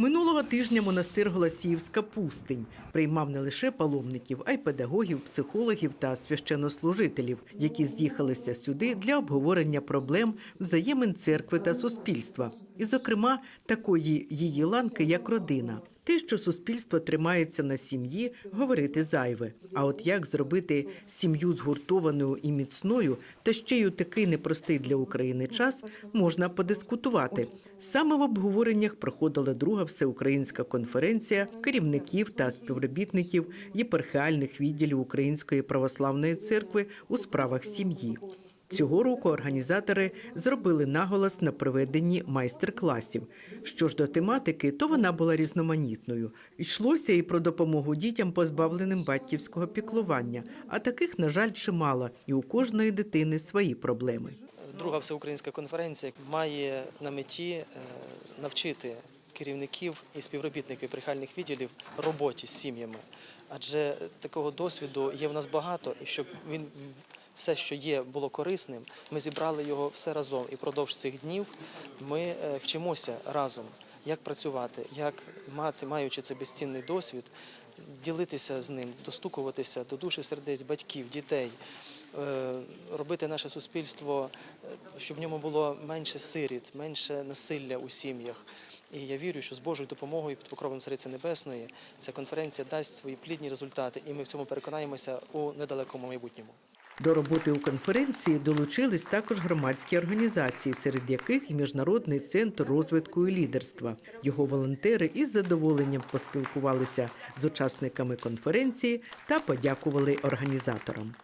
Минулого тижня монастир Голосіївська пустинь приймав не лише паломників, а й педагогів, психологів та священнослужителів, які з'їхалися сюди для обговорення проблем взаємин церкви та суспільства, і, зокрема, такої її ланки, як родина. Те, що суспільство тримається на сім'ї, говорити зайве. А от як зробити сім'ю згуртованою і міцною, та ще й у такий непростий для України час, можна подискутувати. Саме в обговореннях проходила друга всеукраїнська конференція керівників та співробітників єпархіальних відділів Української православної церкви у справах сім'ї. Цього року організатори зробили наголос на проведенні майстер-класів. Що ж до тематики, то вона була різноманітною. Йшлося і про допомогу дітям, позбавленим батьківського піклування. А таких, на жаль, чимало, і у кожної дитини свої проблеми. Друга всеукраїнська конференція має на меті е, навчити керівників і співробітників прихальних відділів роботі з сім'ями. Адже такого досвіду є в нас багато, і щоб він все, що є, було корисним, ми зібрали його все разом. І впродовж цих днів ми е, вчимося разом, як працювати, як мати, маючи цей безцінний досвід, ділитися з ним, достукуватися до душі сердець батьків, дітей. е, Робити наше суспільство, е, щоб в ньому було менше сиріт, менше насилля у сім'ях. І я вірю, що з Божою допомогою під покровом Цариці Небесної ця конференція дасть свої плідні результати, і ми в цьому переконаємося у недалекому майбутньому. До роботи у конференції долучились також громадські організації, серед яких і Міжнародний центр розвитку і лідерства. Його волонтери із задоволенням поспілкувалися з учасниками конференції та подякували організаторам.